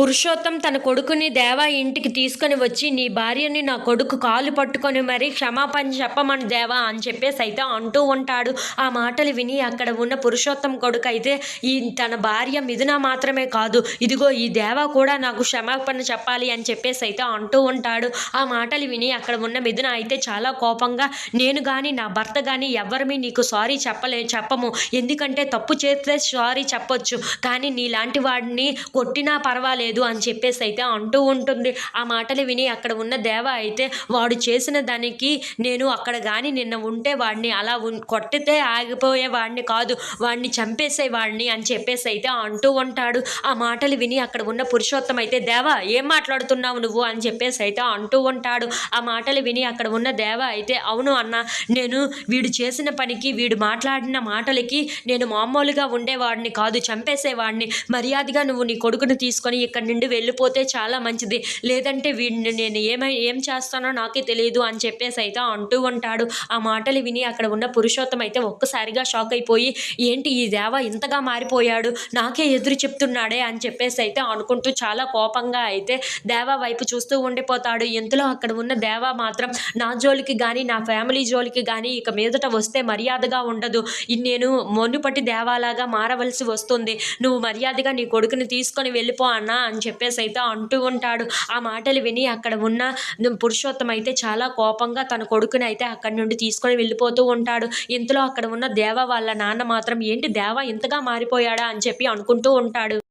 పురుషోత్తం తన కొడుకుని దేవా ఇంటికి తీసుకొని వచ్చి నీ భార్యని నా కొడుకు కాలు పట్టుకొని మరీ క్షమాపణ చెప్పమని దేవా అని చెప్పేసి అయితే అంటూ ఉంటాడు. ఆ మాటలు విని అక్కడ ఉన్న పురుషోత్తం కొడుకు అయితే ఈ తన భార్య మిథున మాత్రమే కాదు ఇదిగో ఈ దేవా కూడా నాకు క్షమాపణ చెప్పాలి అని చెప్పేసి అయితే అంటూ ఉంటాడు. ఆ మాటలు విని అక్కడ ఉన్న మిథున అయితే చాలా కోపంగా నేను కానీ నా భర్త కానీ ఎవరిమీ నీకు సారీ చెప్పలే చెప్పము. ఎందుకంటే తప్పు చేస్తే సారీ చెప్పొచ్చు. కానీ నీలాంటి వాడిని కొట్టినా పర్వాలేదు. అని చెప్పేసి అయితే అంటూ ఉంటుంది. ఆ మాటలు విని అక్కడ ఉన్న దేవ అయితే వాడు చేసిన దానికి నేను అక్కడ కానీ నిన్న ఉంటే వాడిని అలా కొట్టితే ఆగిపోయే వాడిని కాదు వాడిని చంపేసే వాడిని అని చెప్పేసి అయితే అంటూ ఉంటాడు. ఆ మాటలు విని అక్కడ ఉన్న పురుషోత్తం అయితే దేవా ఏం మాట్లాడుతున్నావు నువ్వు అని చెప్పేసి అయితే అంటూ ఉంటాడు. ఆ మాటలు విని అక్కడ ఉన్న దేవ అయితే అవును అన్న నేను వీడు చేసిన పనికి వీడు మాట్లాడిన మాటలకి నేను మామూలుగా ఉండేవాడిని కాదు చంపేసేవాడిని. మర్యాదగా నువ్వు నీ కొడుకుని తీసుకొని ఇక్కడి నుండి వెళ్ళిపోతే చాలా మంచిది. లేదంటే వీడిని నేను ఏమై ఏం చేస్తానో నాకే తెలియదు అని చెప్పేసి అయితే అంటూ ఉంటాడు. ఆ మాటలు విని అక్కడ ఉన్న పురుషోత్తం అయితే ఒక్కసారిగా షాక్ అయిపోయి ఏంటి ఈ దేవ ఇంతగా మారిపోయాడు? నాకే ఎదురు చెప్తున్నాడే? అని చెప్పేసి అయితే అనుకుంటూ చాలా కోపంగా అయితే దేవా వైపు చూస్తూ ఉండిపోతాడు. ఇంతలో అక్కడ ఉన్న దేవా మాత్రం నా జోలికి కానీ నా ఫ్యామిలీ జోలికి కానీ ఇక మీదట వస్తే మర్యాదగా ఉండదు. నేను మొన్నుపట్టి దేవాలాగా మారవలసి వస్తుంది. నువ్వు మర్యాదగా నీ కొడుకుని తీసుకొని వెళ్ళిపో అన్నా అని చెప్పేసి అయితే అంటూ ఉంటాడు. ఆ మాటలు విని అక్కడ ఉన్న పురుషోత్తం అయితే చాలా కోపంగా తన కొడుకుని అయితే అక్కడి నుండి తీసుకొని వెళ్ళిపోతూ ఉంటాడు. ఇంతలో అక్కడ ఉన్న దేవ వాళ్ళ నాన్న మాత్రం ఏంటి దేవ ఇంతగా మారిపోయాడా? అని చెప్పి అనుకుంటూ ఉంటాడు.